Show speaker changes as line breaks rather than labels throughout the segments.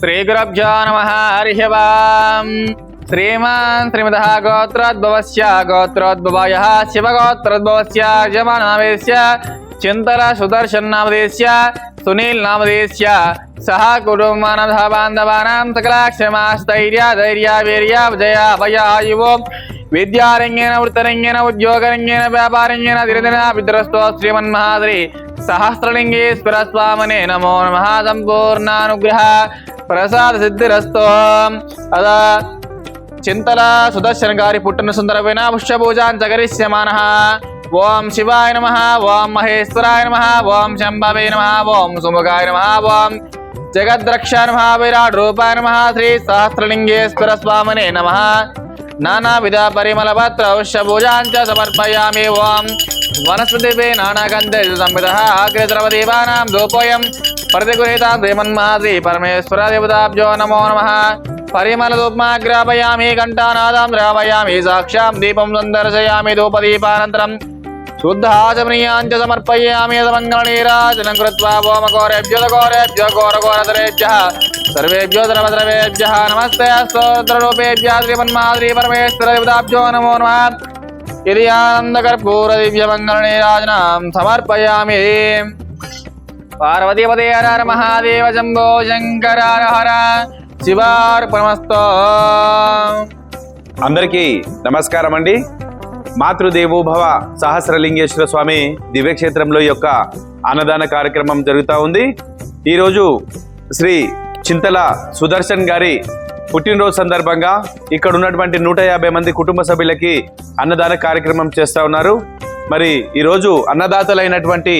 శ్రీగురభ్యో నమ హరి ఓం శ్రీమాన్ శ్రీమద గోత్రోద్భవస్య గోత్రోద్భవాయ శివగోత్రోద్భవస్య యజమానవేశ్య చింతల సుదర్శన్ నామదేశ్య సునీల్ నామదేశ్య సహ కుటుంబానం సహ బాంధవానాం సకలాక్షమాస్థైర్య ధైర్య వీర్య విజయ భయ ఆయువో విద్యారంగేన వృత్తరంగేన ఉద్యోగరంగేన వ్యాపారంగేన దినదిన పితరస్తో శ్రీమన్మహాద్రి సహస్రలింగేశ్వర స్వామనే నమో నమ సంపూర్ణానుగ్రహ ప్రసాద సిద్ధిరస్తో అదా చింతల సుదర్శన గారి పుట్టిన సుందరమైన పుష్పభూజాన్ జగరిష్యమాన. ఓం శివాయ నమ ఓం మహేశ్వరాయ నమ ఓం శంభవే నమ ఓం సుముఖాయ నమ ఓం జగద్రక్ష నమ విరాట్ రూపాయ నమ శ్రీ సహస్రలింగేశ్వర స్వామనే నమ. నానావిధ పరిమళ పత్ర పుష్పభూజాన్ చ సమర్పయామి ఓం వనస్పతిపే నానాగంధ సంవిధ అగ్రద్రవదేవానాం ధూపోయం प्रतिगुहिता श्रीमन्महासी परमेश्वर देवताभ्यो नमो नमः। परिमलदुप्मा ग्रापयामि घण्टानादां द्रापयामि साक्षां दीपं सन्दर्शयामि, धूपदीपानन्तरं। शुद्धाचमनीयाञ्च समर्पयामि, यदमङ्गलनीराजनं कृत्वा वोमघोरेभ्यो घोरेभ्यो घोरघोरधरेभ्यः। सर्वेभ्यो सर्वद्रवेभ्यः नमस्ते स्तोत्ररूपेभ्यः श्रीमन्माद्रीपरमेश्वरदेवताभ्यो नमो नमः। यदि आनन्दकर्पूरदिव्यमङ्गलनीराजनां समर्पयामि। పార్వతీపదే హర మహాదేవ శంభో శంకర హర శివార్పణమస్తో.
అందరికీ నమస్కారం అండి మాతృదేవోభవ సహస్రలింగేశ్వర స్వామి దివ్యక్షేత్రంలో యొక్క అన్నదాన కార్యక్రమం జరుగుతూ ఉంది. ఈరోజు శ్రీ చింతల సుదర్శన్ గారి పుట్టినరోజు సందర్భంగా ఇక్కడ ఉన్నటువంటి నూట యాభై మంది కుటుంబ సభ్యులకి అన్నదాన కార్యక్రమం చేస్తూ ఉన్నారు. మరి ఈరోజు అన్నదాతలైనటువంటి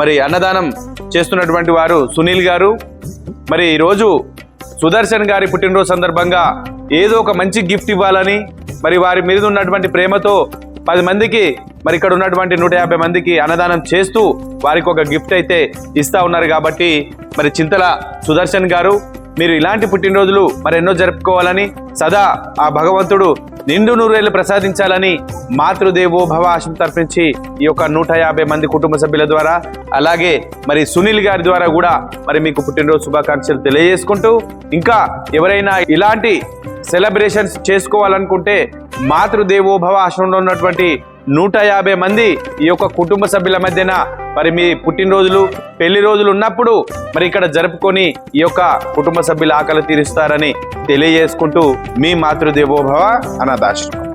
మరి అన్నదానం చేస్తున్నటువంటి వారు సునీల్ గారు. మరి ఈరోజు సుదర్శన్ గారి పుట్టినరోజు సందర్భంగా ఏదో ఒక మంచి గిఫ్ట్ ఇవ్వాలని మరి వారి మీద ఉన్నటువంటి ప్రేమతో పది మందికి మరి ఇక్కడ ఉన్నటువంటి నూట యాభై మందికి అన్నదానం చేస్తూ వారికి ఒక గిఫ్ట్ అయితే ఇస్తా ఉన్నారు కాబట్టి మరి చింతల సుదర్శన్ గారు మీరు ఇలాంటి పుట్టినరోజులు మరి ఎన్నో జరుపుకోవాలని సదా ఆ భగవంతుడు నిండు నూరేళ్ళు ప్రసాదించాలని మాతృదేవో భవ ఆశం తర్పించి ఈ యొక్క నూట యాభై మంది కుటుంబ సభ్యుల ద్వారా అలాగే మరి సునీల్ గారి ద్వారా కూడా మరి మీకు పుట్టినరోజు శుభాకాంక్షలు తెలియజేసుకుంటూ ఇంకా ఎవరైనా ఇలాంటి సెలబ్రేషన్స్ చేసుకోవాలనుకుంటే మాతృదేవోభవ ఆశ్రమంలో ఉన్నటువంటి నూట యాభై మంది ఈ యొక్క కుటుంబ సభ్యుల మధ్యన మరి మీ పుట్టినరోజులు పెళ్ళి రోజులు ఉన్నప్పుడు మరి ఇక్కడ జరుపుకొని ఈ యొక్క కుటుంబ సభ్యుల ఆకలి తీరుస్తారని తెలియజేసుకుంటూ మీ మాతృదేవోభవ అనాథాశ్రమం.